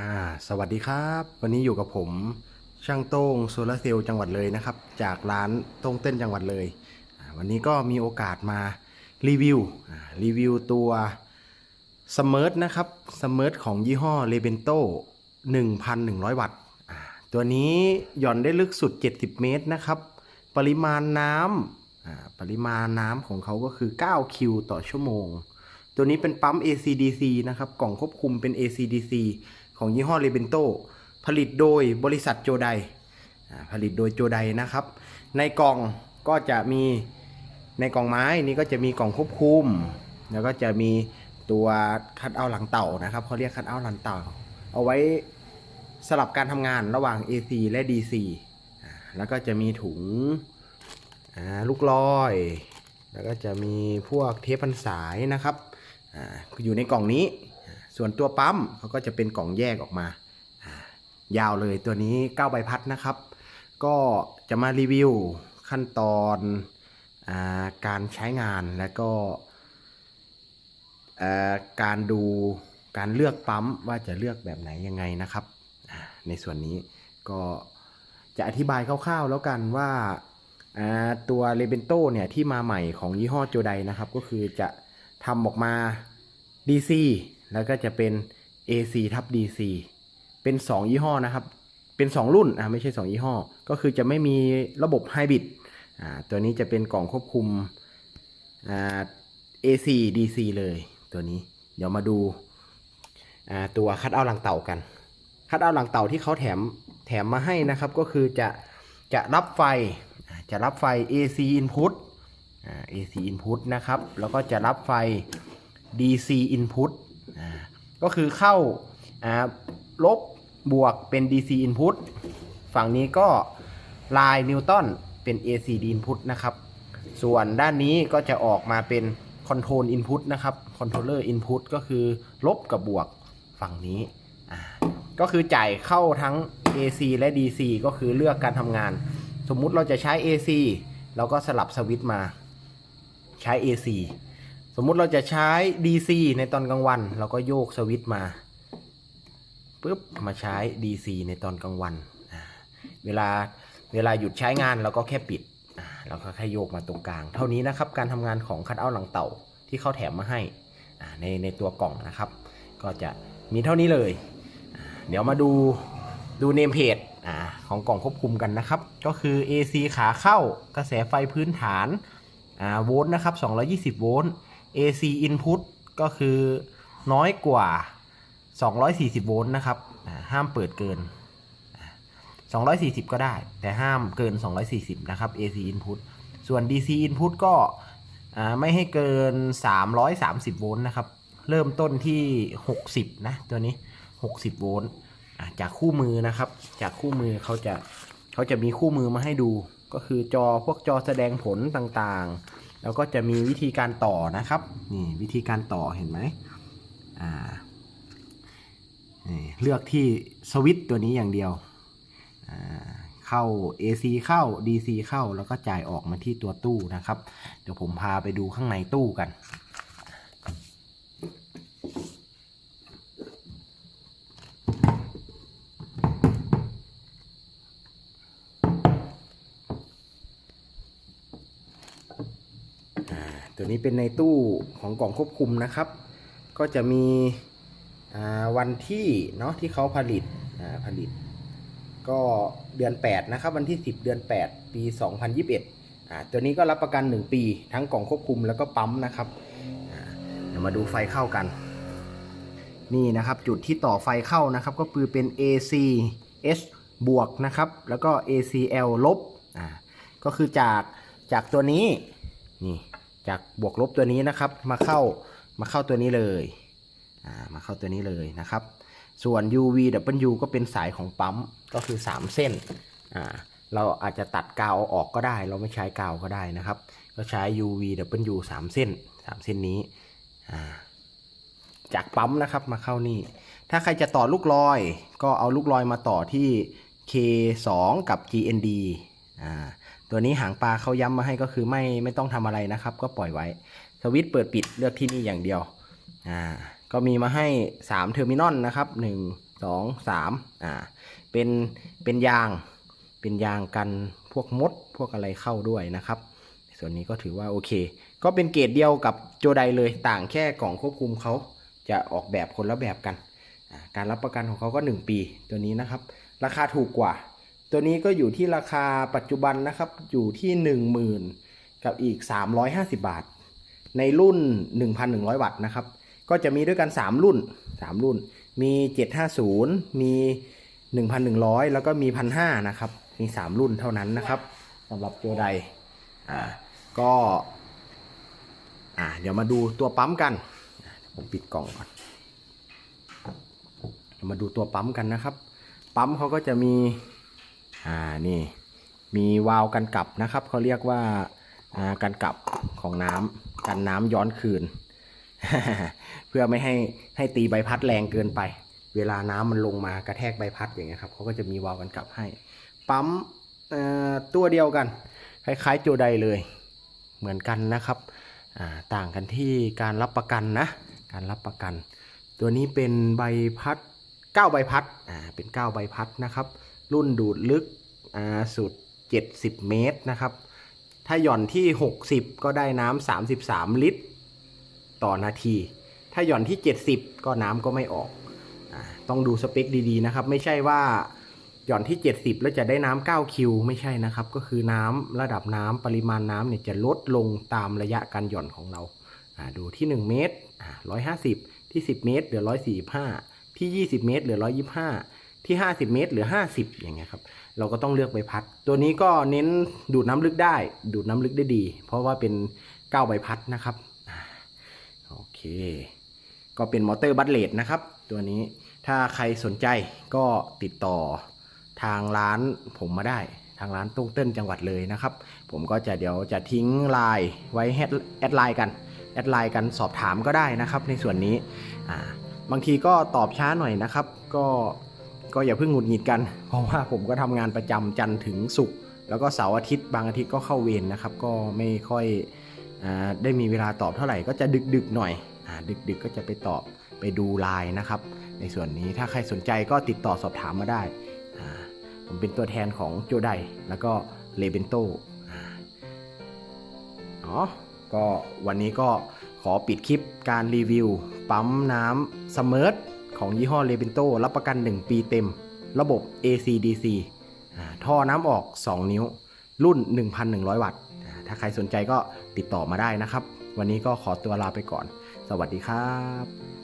อ่าสวัสดีครับ วันนี้อยู่กับผมช่างโต้งโซลาร์เซลล์จังหวัดเลยนะครับ จากร้านโต้งเต้นจังหวัดเลย วันนี้ก็มีโอกาสมารีวิวรีวิวตัวสม r ร์นะครับสม r ร์ของยี่ห้อเลเบนโต1,100 วัตต์อ่าตัวนี้หย่อนได้ลึกสุด 70 เมตรนะครับ ปริมาณน้ำปริมาณน้ำของเขาก็คือ 9 คิวต่อชั่วโมง ตัวนี้เป็นปั๊ม ACDC นะครับ กล่องควบคุมเป็น ACDC ของยี่ห้อ r ร b e n t o ผลิตโดยบริษัทโจไดผลิตโดยโจไดนะครับ ในกล่องก็จะมีในกล่องไม้นี่ก็จะมีกล่องควบคุม แล้วก็จะมีตัวคัดเอาหลังเต่านะครับเขาเรียกคัดเอาหลังเต่า เอาไว้สลับการทำงานระหว่าง AC และ DC แล้วก็จะมีถุงลูกลอย แล้วก็จะมีพวกเทปพันสายนะครับออยู่ในกล่องนี้ ส่วนตัวปั๊มเขาก็จะเป็นกล่องแยกออกมา ยาวเลยตัวนี้ 9 ใบพัดนะครับ ก็จะมารีวิวขั้นตอนอาการใช้งานและก็การดูการเลือกปั๊มว่าจะเลือกแบบไหนยังไงนะครับ ในส่วนนี้ก็จะอธิบายคร่าวๆแล้วกันว่าอ่าตัวเลเบนโตเนี่ยที่มาใหม่ของยี่ห้อโจไดนะครับ ก็คือจะทำออกมา DC แล้วก็จะเป็น AC ทับ DC เป็น 2 ยี่ห้อนะครับ เป็น 2 รุ่นอ่าไม่ใช่ 2 ยี่ห้อ ก็คือจะไม่มีระบบไฮบริดอ่าตัวนี้จะเป็นกล่องควบคุมอ่า AC DC เลยตัวนี้ เดี๋ยวมาดูอ่าตัวคัดเอาหลังเต่ากันคัดเอาหลังเต่าที่เขาแถมแถมมาให้นะครับ ก็คือจะจะรับไฟจะรับไฟ AC input อ่า AC input นะครับ แล้วก็จะรับไฟ DC input ก็คือเข้าลบบวกเป็น DC input ฝั่งนี้ก็ลายนิวตันเป็น AC input นะครับ ส่วนด้านนี้ก็จะออกมาเป็น control input นะครับ controller input ก็คือลบกับบวกฝั่งนี้ ก็คือจ่ายเข้าทั้ง AC และ DC ก็คือเลือกการทำงาน สมมุติเราจะใช้ AC เราก็สลับสวิตช์มาใช้ AC สมมุติเราจะใช้ DC ในตอนกลางวัน เราก็โยกสวิตช์มาปุ๊บมาใช้ DC ในตอนกลางวัน เวลาเวลาหยุดใช้งานเราก็แค่ปิดเราก็แค่โยกมาตรงกลาง เท่านี้นะครับการทำงานของคัดเอาท์หลังเต่าที่เขาแถมมาให้ในในตัวกล่องนะครับ ก็จะมีเท่านี้เลย เดี๋ยวมาดูดูเนมเพจของกล่องควบคุมกันนะครับ ก็คือ AC ขาเข้ากระแสไฟพื้นฐานโวลต์นะครับ220 โวลต์ AC input ก็คือน้อยกว่า 240 โวลต์นะครับ ห้ามเปิดเกินอ่า240 ก็ได้ แต่ห้ามเกิน 240 นะครับ AC input ส่วน DC input ก็ไม่ให้เกิน 330 โวลต์นะครับ เริ่มต้นที่ 60 นะ ตัวนี้ 60 โวลต์จากคู่มือนะครับ จากคู่มือเขาจะเขาจะมีคู่มือมาให้ดู ก็คือจอพวกจอแสดงผลต่างๆ แล้วก็จะมีวิธีการต่อนะครับนี่วิธีการต่อเห็นไหมอ่าเลือกที่สวิตตัวนี้อย่างเดียวอ่าเข้า AC เข้า DC เข้าแล้วก็จ่ายออกมาที่ตัวตู้นะครับ เดี๋ยวผมพาไปดูข้างในตู้กัน อ่า ตัวนี้เป็นในตู้ของกล่องควบคุมนะครับ ก็จะมีวันที่เนาะที่เขาผลิตผลิต ก็เดือน 8 นะครับ วันที่ 10 เดือน 8 ปี 2021อ่าตัวนี้ก็รับประกัน 1 ปีทั้งกล่องควบคุมแล้วก็ปั๊มนะครับเดี๋ยวมาดูไฟเข้ากัน นี่นะครับจุดที่ต่อไฟเข้านะครับ ก็คือเป็น AC S บวกนะครับ แล้วก็ ACL ลบอ่าก็คือจากจากตัวนี้นี่ จากบวกลบตัวนี้นะครับ มาเข้ามาเข้าตัวนี้เลยอ่ามาเข้าตัวนี้เลยนะครับ ส่วน UVW ก็เป็นสายของปั๊มก็คือ 3 เส้นอ่าเราอาจจะตัดกาวออกก็ได้ เราไม่ใช้กาวก็ได้นะครับ ก็ใช้ UVW 3 เส้น 3 เส้นนี้อ่าจากปั๊มนะครับมาเข้านี่ ถ้าใครจะต่อลูกลอย ก็เอาลูกลอยมาต่อที่ K2 กับ GND อ่า ตัวนี้หางปลาเขาย้ำมาให้ก็คือไม่ไม่ต้องทำอะไรนะครับ ก็ปล่อยไว้ สวิตช์เปิดปิดเลือกที่นี่อย่างเดียวอ่าก็มีมาให้ 3 เทอร์มินอลนะครับ1 2 3อ่าเป็นเป็นยาง เป็นยางกันพวกมดพวกอะไรเข้าด้วยนะครับ ส่วนนี้ก็ถือว่าโอเค ก็เป็นเกรดเดียวกับโจไดเลยต่างแค่กล่องควบคุมเขาจะออกแบบคนละแบบกัน การรับประกันของเขาก็ 1 ปีตัวนี้นะครับ ราคาถูกกว่า ตัวนี้ก็อยู่ที่ราคาปัจจุบันนะครับ อยู่ที่ 10,000 กับอีก 350 บาท ในรุ่น 1,100 วัตต์นะครับ ก็จะมีด้วยกัน 3 รุ่น 3 รุ่น มี 750 มี 1,100 แล้วก็มี 1,500 นะครับ มี 3 รุ่นเท่านั้นนะครับสำหรับโจไดอ่า ก็ อ่า เดี๋ยวมาดูตัวปั๊มกัน ผมปิดกล่องก่อนมาดูตัวปั๊มกันนะครับ ปั๊มเขาก็จะมี อ่านี่มีวาล์วกันกลับนะครับเขาเรียกว่าอ่ากันกลับของน้ำกันน้ำย้อนคืน เพื่อไม่ให้ให้ตีใบพัดแรงเกินไป เวลาน้ำมันลงมากระแทกใบพัดอย่างเงี้ยครับเขาก็จะมีวาล์วกันกลับให้ ปั๊มตัวเดียวกันคล้ายๆโจไดเลยเหมือนกันนะครับต่างกันที่การรับประกันนะการรับประกัน ตัวนี้เป็นใบพัด 9 ใบพัดเป็น 9 ใบพัดนะครับ รุ่นดูดลึกสุด 70 เมตรนะครับ ถ้าหย่อนที่ 60 ก็ได้น้ำ33 ลิตร ต่อนาที ถ้าหย่อนที่ 70 ก็น้ำก็ไม่ออกอต้องดูสเปคดีๆนะครับ ไม่ใช่ว่าหย่อนที่ 70 แล้วจะได้น้ำ9คิวไม่ใช่นะครับ ก็คือน้ำระดับน้ำปริมาณน้ำเนี่ยจะลดลงตามระยะการหย่อนของเรา ดูที่ 1 เมตรอ่า150 ที่ 10 เมตร เหลือ 145 ที่ 20 เมตร เหลือ 125 ที่ 50 เมตรหลือ 50 อย่างเงี้ยครับ เราก็ต้องเลือกใบพัด ตัวนี้ก็เน้นดูดน้ำลึกได้ ดูดน้ำลึกได้ดี เพราะว่าเป็น9ใบพัดนะครับโอเค ก็เป็นมอเตอร์บัตเลดนะครับ ตัวนี้ถ้าใครสนใจก็ติดต่อทางร้านผมมาได้ทางร้านตุ้งเต้นจังหวัดเลยนะครับ ผมก็จะเดี๋ยวจะทิ้งไลน์ไว้แอดแอดไลน์กันแอดไลน์กันสอบถามก็ได้นะครับ ในส่วนนี้บางทีก็ตอบช้าหน่อยนะครับ ก็ ก็อย่าเพิ่งหงุดหงิดกัน เพราะว่าผมก็ทำงานประจำจันทร์ถึงศุกร์แล้วก็เสาร์อาทิตย์บางอาทิตย์ก็เข้าเวรนะครับ ก็ไม่ค่อยอได้มีเวลาตอบเท่าไหร่ก็จะดึกๆหน่อยอ่าดึกๆก็จะไปตอบไปดูไลน์นะครับ ในส่วนนี้ถ้าใครสนใจก็ติดต่อสอบถามมาได้ ผมเป็นตัวแทนของโจไดแล้วก็เลเบนโตเนาะก็วันนี้ก็ขอปิดคลิปการรีวิว ปั๊มน้ำสเมิร์ท ของยี่ห้อเลเบนโตรับประกัน 1 ปีเต็ม ระบบ AC/DC ท่อน้ำออก 2 นิ้ว รุ่น 1,100 วัตต์อ่าถ้าใครสนใจก็ติดต่อมาได้นะครับ วันนี้ก็ขอตัวลาไปก่อน สวัสดีครับ